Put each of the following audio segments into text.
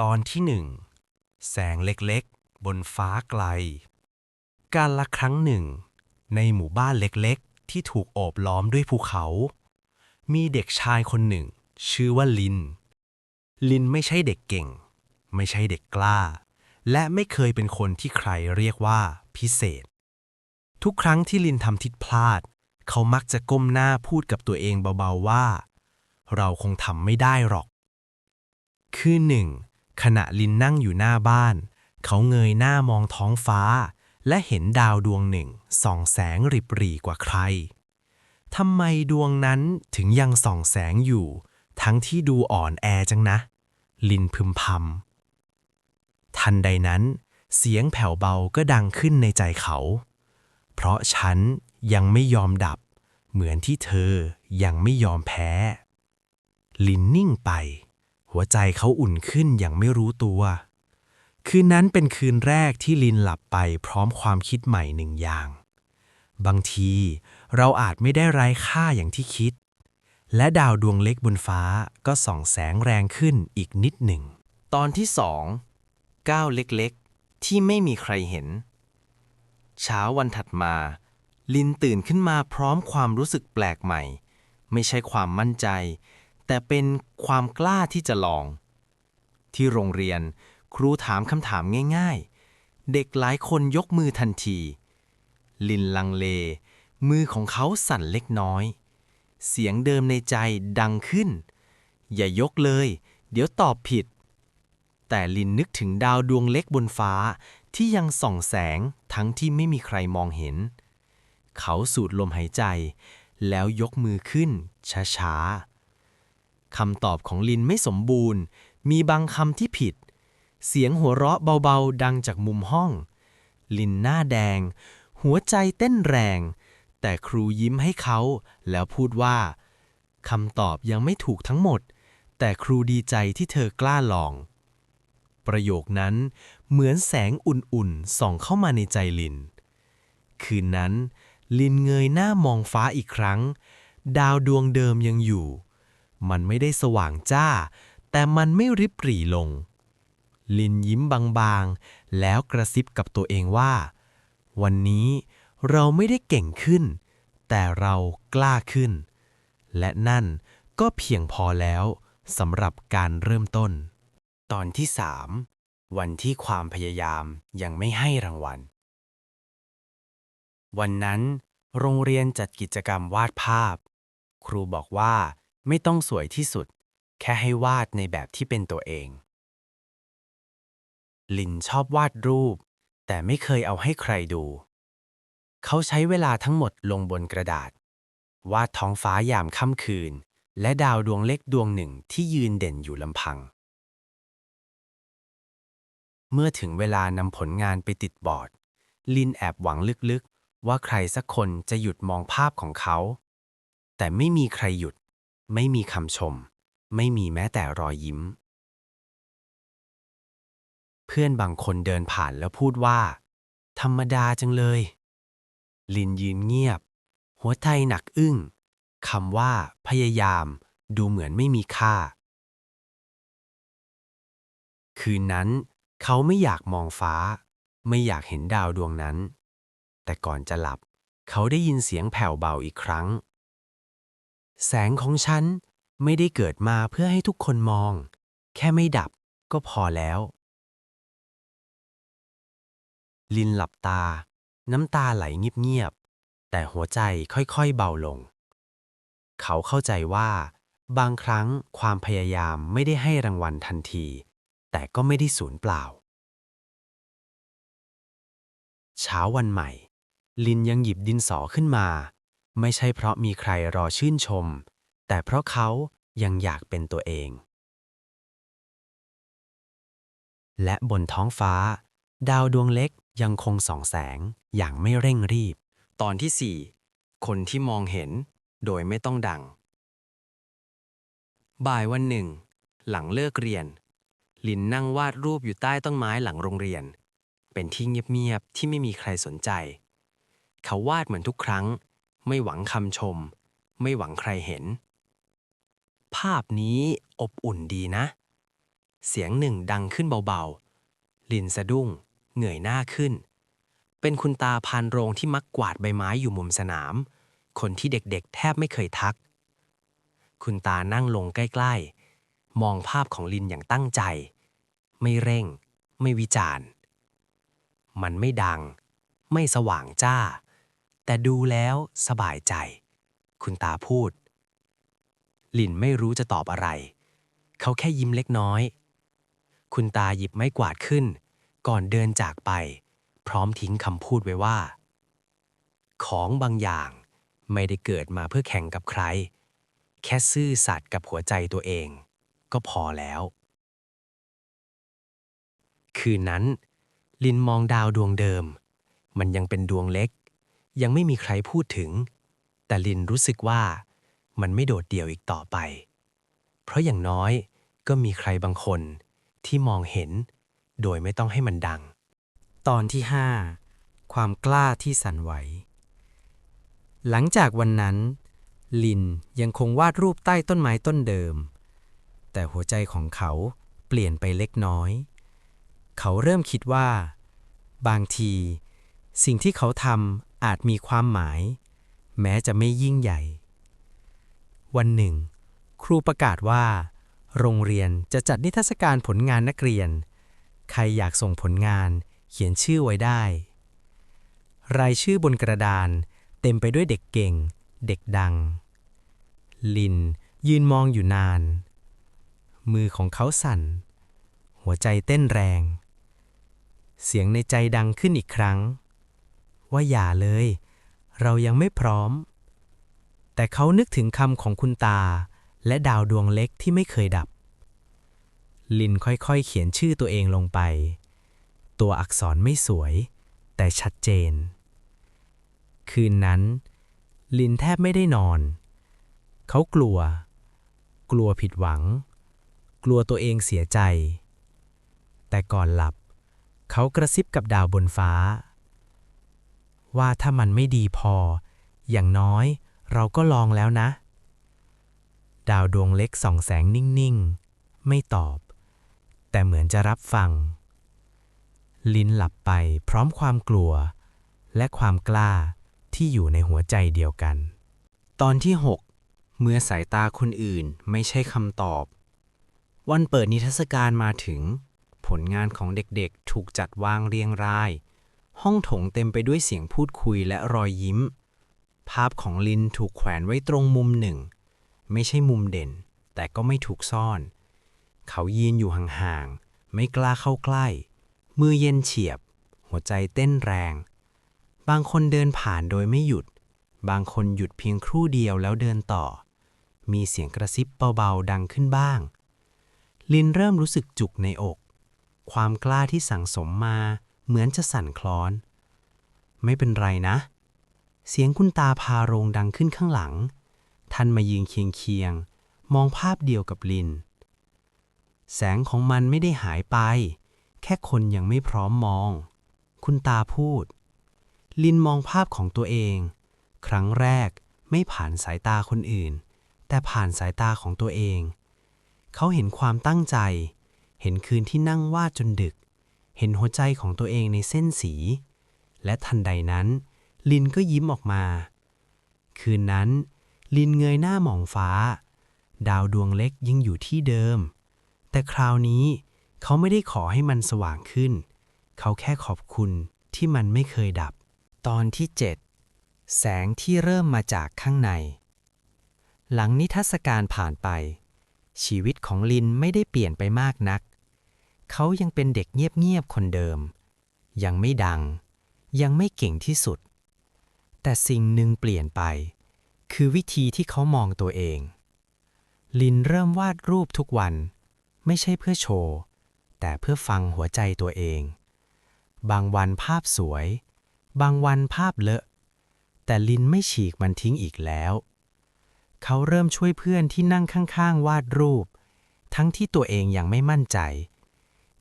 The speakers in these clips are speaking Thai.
ตอนที่หนึ่งแสงเล็กๆ บนฟ้าไกล การละครั้งหนึ่ง ในหมู่บ้านเล็กๆ ที่ถูกโอบล้อมด้วยภูเขา มีเด็กชายคนหนึ่ง ชื่อว่าลิน ลินไม่ใช่เด็กเก่ง ไม่ใช่เด็กกล้า และไม่เคยเป็นคนที่ใครเรียกว่าพิเศษ ทุกครั้งที่ลินทำทิศพลาด เขามักจะก้มหน้าพูดกับตัวเองเบาๆว่า เราคงทำไม่ได้หรอก คืนหนึ่ง ขณะลินนั่งอยู่หน้าบ้าน เขาเงยหน้ามองท้องฟ้า และเห็นดาวดวงหนึ่งส่องแสงริบหรี่กว่าใครทำไมดวงนั้นถึงยังส่องแสงอยู่ ทั้งที่ดูอ่อนแอจังนะ ลินพึมพำทันใดนั้น เสียงแผ่วเบาก็ดังขึ้นในใจเขา เพราะฉันยังไม่ยอมดับ เหมือนที่เธอยังไม่ยอมแพ้ ลินนิ่งไป หัวใจเขาอุ่นขึ้นอย่างไม่รู้ตัว คืนนั้นเป็นคืนแรกที่ลินหลับไปพร้อมความคิดใหม่หนึ่งอย่าง บางทีเราอาจไม่ได้ไร้ค่าอย่างที่คิด และดาวดวงเล็กบนฟ้าก็ส่องแสงแรงขึ้นอีกนิดหนึ่ง ตอนที่สองก้าวเล็กๆ ที่ไม่มีใครเห็น เช้าวันถัดมา ลินตื่นขึ้นมาพร้อมความรู้สึกแปลกใหม่ ไม่ใช่ความมั่นใจ แต่เป็นความกล้าที่จะลอง ที่โรงเรียนครูถามคำถามง่าย ๆ เด็กหลายคนยกมือทันที ลินลังเล มือของเขาสั่นเล็กน้อย เสียงเดิมในใจดังขึ้น อย่ายกเลย เดี๋ยวตอบผิด แต่ลินนึกถึงดาวดวงเล็กบนฟ้าที่ยังส่องแสงทั้งที่ไม่มีใครมองเห็น เขาสูดลมหายใจ แล้วยกมือขึ้นช้าๆ คำตอบของลินไม่สมบูรณ์ มีบางคำที่ผิด เสียงหัวเราะเบาๆ ดังจากมุมห้อง ลินหน้าแดง หัวใจเต้นแรง แต่ครูยิ้มให้เขา แล้วพูดว่าคำตอบยังไม่ถูกทั้งหมด แต่ครูดีใจที่เธอกล้าลอง ประโยคนั้นเหมือนแสงอุ่นๆส่องเข้ามาในใจลิน คืนนั้น ลินเงยหน้ามองฟ้าอีกครั้ง ดาวดวงเดิมยังอยู่ มันไม่ได้สว่างจ้า แต่มันไม่ริบหรี่ลง ลินยิ้มบางๆ แล้วกระซิบกับตัวเองว่า วันนี้เราไม่ได้เก่งขึ้น แต่เรากล้าขึ้น และนั่นก็เพียงพอแล้วสำหรับการเริ่มต้น ตอนที่สามวันที่ความพยายามยังไม่ให้รางวัล วันนั้น โรงเรียนจัดกิจกรรมวาดภาพ ครูบอกว่า ไม่ต้องสวยที่สุด แค่ให้วาดในแบบที่เป็นตัวเอง ลินชอบวาดรูป แต่ไม่เคยเอาให้ใครดู เขาใช้เวลาทั้งหมดลงบนกระดาษ วาดท้องฟ้ายามค่ำคืน และดาวดวงเล็กดวงหนึ่งที่ยืนเด่นอยู่ลำพัง เมื่อถึงเวลานำผลงานไปติดบอร์ด ลินแอบหวังลึกๆ ว่าใครสักคนจะหยุดมองภาพของเขา แต่ไม่มีใครหยุด ไม่มีคำชม ไม่มีแม้แต่รอยยิ้ม เพื่อนบางคนเดินผ่านแล้วพูดว่า ธรรมดาจังเลย ลินยืนเงียบ หัวใจหนักอึ้งคำว่า พยายาม ดูเหมือนไม่มีค่า คืนนั้น เขาไม่อยากมองฟ้า ไม่อยากเห็นดาวดวงนั้น แต่ก่อนจะหลับ เขาได้ยินเสียงแผ่วเบาอีกครั้ง แสงของฉันไม่ได้เกิดมาเพื่อให้ทุกคนมอง แค่ไม่ดับก็พอแล้ว ลินหลับตา น้ำตาไหลเงียบๆ แต่หัวใจค่อยๆเบาลง เขาเข้าใจว่า บางครั้งความพยายามไม่ได้ให้รางวัลทันที แต่ก็ไม่ได้สูญเปล่า เช้าวันใหม่ ลินยังหยิบดินสอขึ้นมา ไม่ใช่เพราะมีใครรอชื่นชม แต่เพราะเขายังอยากเป็นตัวเอง และบนท้องฟ้า ดาวดวงเล็กยังคงส่องแสงอย่างไม่เร่งรีบ ตอนที่ 4 คนที่มองเห็นโดยไม่ต้องดัง บ่ายวันหนึ่ง หลังเลิกเรียน ลินนั่งวาดรูปอยู่ใต้ต้นไม้หลังโรงเรียน เป็นที่เงียบๆที่ไม่มีใครสนใจ เขาวาดเหมือนทุกครั้ง ไม่หวังคำชม ไม่หวังใครเห็น ภาพนี้อบอุ่นดีนะ เสียงหนึ่งดังขึ้นเบาๆ ลินสะดุ้ง เหนื่อยหน้าขึ้น เป็นคุณตาพานโรงที่มักกวาดใบไม้อยู่มุมสนาม คนที่เด็กๆ แทบไม่เคยทัก คุณตานั่งลงใกล้ๆ มองภาพของลินอย่างตั้งใจ ไม่เร่ง ไม่วิจารณ์ มันไม่ดัง ไม่สว่างจ้า แต่ดูแล้วสบายใจ คุณตาพูดลินไม่รู้จะตอบอะไร เขาแค่ยิ้มเล็กน้อย คุณตาหยิบไม้กวาดขึ้น ก่อนเดินจากไป พร้อมทิ้งคำพูดไว้ว่า ของบางอย่างไม่ได้เกิดมาเพื่อแข่งกับใคร แค่ซื่อสัตย์กับหัวใจตัวเอง ก็พอแล้ว คืนนั้น ลินมองดาวดวงเดิม มันยังเป็นดวงเล็ก ยังไม่มีใครพูดถึง แต่ลินรู้สึกว่ามันไม่โดดเดี่ยวอีกต่อไป เพราะอย่างน้อยก็มีใครบางคนที่มองเห็น โดยไม่ต้องให้มันดัง ตอนที่ 5 ความกล้าที่สั่นไหว หลังจากวันนั้น ลินยังคงวาดรูปใต้ต้นไม้ต้นเดิม แต่หัวใจของเขาเปลี่ยนไปเล็กน้อย เขาเริ่มคิดว่า บางที สิ่งที่เขาทำ อาจมีความหมาย แม้จะไม่ยิ่งใหญ่ วันหนึ่ง ครูประกาศว่า โรงเรียนจะจัดนิทรรศการผลงานนักเรียน ใครอยากส่งผลงานเขียนชื่อไว้ได้ รายชื่อบนกระดานเต็มไปด้วยเด็กเก่ง เด็กดัง ลินยืนมองอยู่นาน มือของเขาสั่น หัวใจเต้นแรง เสียงในใจดังขึ้นอีกครั้ง ว่าอย่าเลย เรายังไม่พร้อม แต่เขานึกถึงคำของคุณตา และดาวดวงเล็กที่ไม่เคยดับ ลินค่อยๆ เขียนชื่อตัวเองลงไป ตัวอักษรไม่สวย แต่ชัดเจน คืนนั้น ลินแทบไม่ได้นอน เขากลัว กลัวผิดหวัง กลัวตัวเองเสียใจ แต่ก่อนหลับ เขากระซิบกับดาวบนฟ้า ว่าถ้ามันไม่ดีพอ อย่างน้อยเราก็ลองแล้วนะ ดาวดวงเล็กส่องแสงนิ่ง ๆ ไม่ตอบ แต่เหมือนจะรับฟัง ลิ้นหลับไปพร้อมความกลัว และความกล้าที่อยู่ในหัวใจเดียวกัน ตอนที่ 6 เมื่อสายตาคนอื่นไม่ใช่คำตอบ วันเปิดนิทรรศการมาถึง ผลงานของเด็กๆถูกจัดวางเรียงราย ห้องโถงเต็มไปด้วยเสียงพูดคุยและรอยยิ้ม ภาพของลินถูกแขวนไว้ตรงมุมหนึ่ง ไม่ใช่มุมเด่น แต่ก็ไม่ถูกซ่อน เขายืนอยู่ห่างๆ ไม่กล้าเข้าใกล้ มือเย็นเฉียบ หัวใจเต้นแรง บางคนเดินผ่านโดยไม่หยุด บางคนหยุดเพียงครู่เดียวแล้วเดินต่อ มีเสียงกระซิบเบาๆดังขึ้นบ้าง ลินเริ่มรู้สึกจุกในอก ความกล้าที่สั่งสมมา เหมือนจะสั่นคลอน ไม่เป็นไรนะ เสียงคุณตาพาโรงดังขึ้นข้างหลัง ท่านมายืนเคียงเคียง มองภาพเดียวกับลิน แสงของมันไม่ได้หายไป แค่คนยังไม่พร้อมมอง คุณตาพูด ลินมองภาพของตัวเอง ครั้งแรกไม่ผ่านสายตาคนอื่น แต่ผ่านสายตาของตัวเอง เขาเห็นความตั้งใจ เห็นคืนที่นั่งวาดจนดึก เห็นหัวใจของตัวเองในเส้นสี และทันใดนั้น ลินก็ยิ้มออกมา คืนนั้น ลินเงยหน้ามองฟ้า ดาวดวงเล็กยังอยู่ที่เดิม แต่คราวนี้เขาไม่ได้ขอให้มันสว่างขึ้น เขาแค่ขอบคุณที่มันไม่เคยดับ ตอนที่ 7 แสงที่เริ่มมาจากข้างใน หลังนิทรรศการผ่านไป ชีวิตของลินไม่ได้เปลี่ยนไปมากนัก เขายังเป็นเด็กเงียบๆคนเดิม ยังไม่ดัง ยังไม่เก่งที่สุด แต่สิ่งหนึ่งเปลี่ยนไป คือวิธีที่เขามองตัวเอง ลินเริ่มวาดรูปทุกวัน ไม่ใช่เพื่อโชว์ แต่เพื่อฟังหัวใจตัวเอง บางวันภาพสวย บางวันภาพเลอะ แต่ลินไม่ฉีกมันทิ้งอีกแล้ว เขาเริ่มช่วยเพื่อนที่นั่งข้างๆ วาดรูป ทั้งที่ตัวเองยังไม่มั่นใจ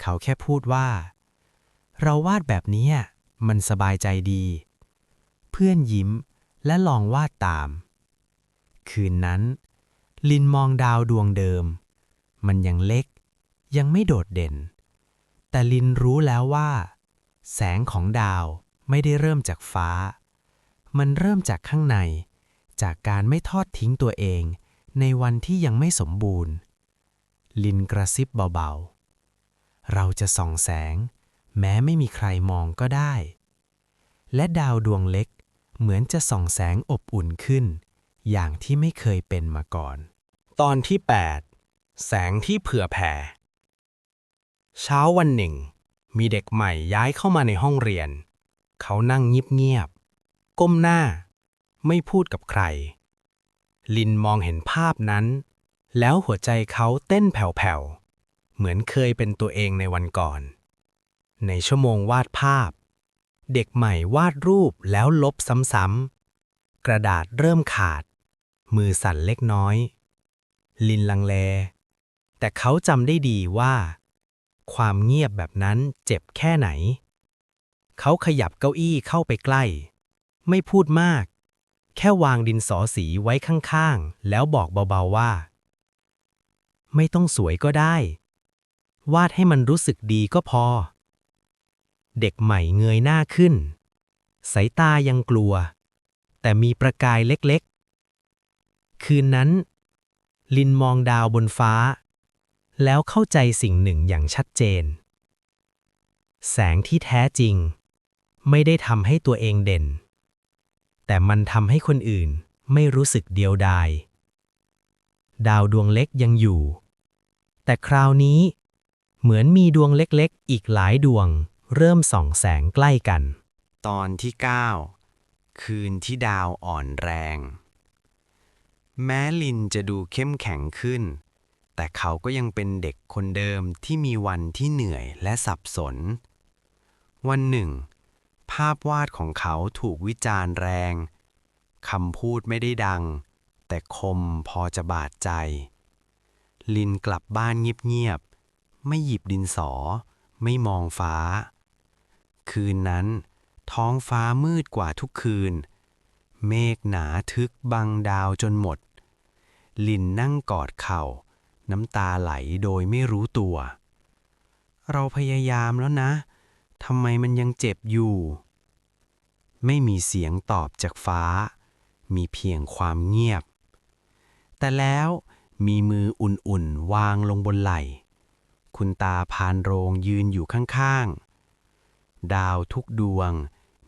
เขาแค่พูดว่า เราวาดแบบนี้มันสบายใจดี เพื่อนยิ้มและลองวาดตาม คืนนั้น ลินมองดาวดวงเดิม มันยังเล็ก ยังไม่โดดเด่น แต่ลินรู้แล้วว่า แสงของดาวไม่ได้เริ่มจากฟ้า มันเริ่มจากข้างใน จากการไม่ทอดทิ้งตัวเอง ในวันที่ยังไม่สมบูรณ์ ลินกระซิบเบาๆ เราจะส่องแสง แม้ไม่มีใครมองก็ได้ และดาวดวงเล็กเหมือนจะส่องแสงอบอุ่นขึ้น อย่างที่ไม่เคยเป็นมาก่อน ตอนที่ 8 แสงที่เผื่อแผ่ เช้าวันหนึ่ง มีเด็กใหม่ย้ายเข้ามาในห้องเรียน เขานั่งเงียบๆก้มหน้า ไม่พูดกับใคร ลินมองเห็นภาพนั้น แล้วหัวใจเขาเต้นแผ่วๆ เหมือนเคยเป็นตัวเองในวันก่อน ในชั่วโมงวาดภาพ เด็กใหม่วาดรูปแล้วลบซ้ำๆ กระดาษเริ่มขาด มือสั่นเล็กน้อย ลินลังเล แต่เขาจำได้ดีว่า ความเงียบแบบนั้นเจ็บแค่ไหน เขาขยับเก้าอี้เข้าไปใกล้ ไม่พูดมาก แค่วางดินสอสีไว้ข้างๆ แล้วบอกเบาๆว่า ไม่ต้องสวยก็ได้ วาดให้มันรู้สึกดีก็พอ เด็กใหม่เงยหน้าขึ้น สายตายังกลัว แต่มีประกายเล็กๆ คืนนั้น ลินมองดาวบนฟ้า แล้วเข้าใจสิ่งหนึ่งอย่างชัดเจน แสงที่แท้จริง ไม่ได้ทำให้ตัวเองเด่น แต่มันทำให้คนอื่นไม่รู้สึกเดียวดาย ดาวดวงเล็กยังอยู่ แต่คราวนี้ เหมือนมีดวงเล็กๆ อีกหลายดวง เริ่มส่องแสงใกล้กัน ตอนที่ 9 คืนที่ดาวอ่อนแรง แม้ลินจะดูเข้มแข็งขึ้น แต่เขาก็ยังเป็นเด็กคนเดิมที่มีวันที่เหนื่อยและสับสน วันหนึ่ง ภาพวาดของเขาถูกวิจารณ์แรงคำพูดไม่ได้ดัง แต่คมพอจะบาดใจ ลินกลับบ้านเงียบๆ ไม่หยิบดินสอ ไม่มองฟ้า คืนนั้น ท้องฟ้ามืดกว่าทุกคืน เมฆหนาทึกบังดาวจนหมด ลินนั่งกอดเข่า น้ำตาไหลโดยไม่รู้ตัว เราพยายามแล้วนะทำไมมันยังเจ็บอยู่ ไม่มีเสียงตอบจากฟ้า มีเพียงความเงียบ แต่แล้วมีมืออุ่นๆ วางลงบนไหล่ คุณตาพานโรงยืนอยู่ข้างๆ ดาวทุกดวง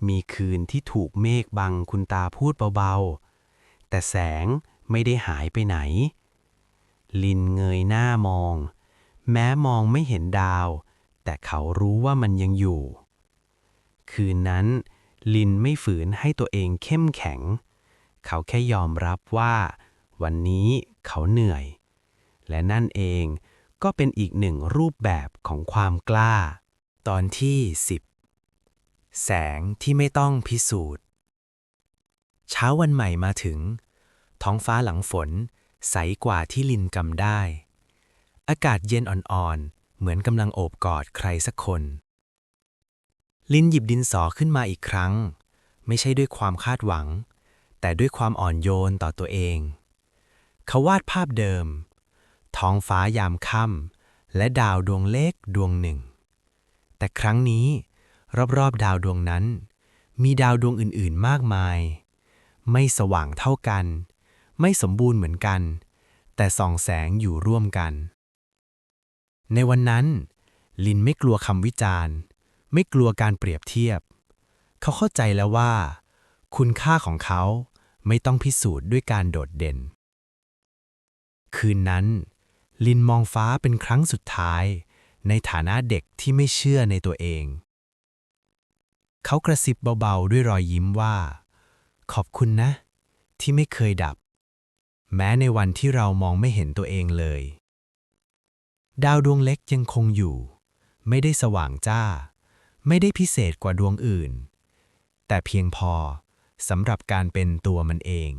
มีคืนที่ถูกเมฆบังคุณตาพูดเบาๆ แต่แสงไม่ได้หายไปไหน ลินเงยหน้ามอง แม้มองไม่เห็นดาว แต่เขารู้ว่ามันยังอยู่ คืนนั้น ลินไม่ฝืนให้ตัวเองเข้มแข็ง เขาแค่ยอมรับว่า วันนี้เขาเหนื่อย และนั่นเอง ก็เป็นอีกหนึ่งรูปแบบของความกล้า ตอนที่ 10 แสงที่ไม่ต้องพิสูจน์ เช้าวันใหม่มาถึง ท้องฟ้าหลังฝน ใสกว่าที่ลินกำได้ อากาศเย็นอ่อนๆ เหมือนกำลังโอบกอดใครสักคน ลินหยิบดินสอขึ้นมาอีกครั้ง ไม่ใช่ด้วยความคาดหวัง แต่ด้วยความอ่อนโยนต่อตัวเอง เขาวาดภาพเดิม ท้องฟ้ายามค่ำและดาวดวงเล็กดวงหนึ่ง แต่ครั้งนี้ รอบๆดาวดวงนั้น มีดาวดวงอื่นๆมากมาย ไม่สว่างเท่ากัน ไม่สมบูรณ์เหมือนกัน แต่ส่องแสงอยู่ร่วมกัน ในวันนั้น ลินไม่กลัวคำวิจารณ์ ไม่กลัวการเปรียบเทียบ เขาเข้าใจแล้วว่า คุณค่าของเขาไม่ต้องพิสูจน์ด้วยการโดดเด่น คืนนั้น ลินมองฟ้าเป็นครั้งสุดท้าย ในฐานะเด็กที่ไม่เชื่อในตัวเอง เขากระซิบเบาๆ ด้วยรอยยิ้มว่า ขอบคุณนะ ที่ไม่เคยดับ แม้ในวันที่เรามองไม่เห็นตัวเองเลย ดาวดวงเล็กยังคงอยู่ ไม่ได้สว่างจ้า ไม่ได้พิเศษกว่าดวงอื่น แต่เพียงพอสำหรับการเป็นตัวมันเอง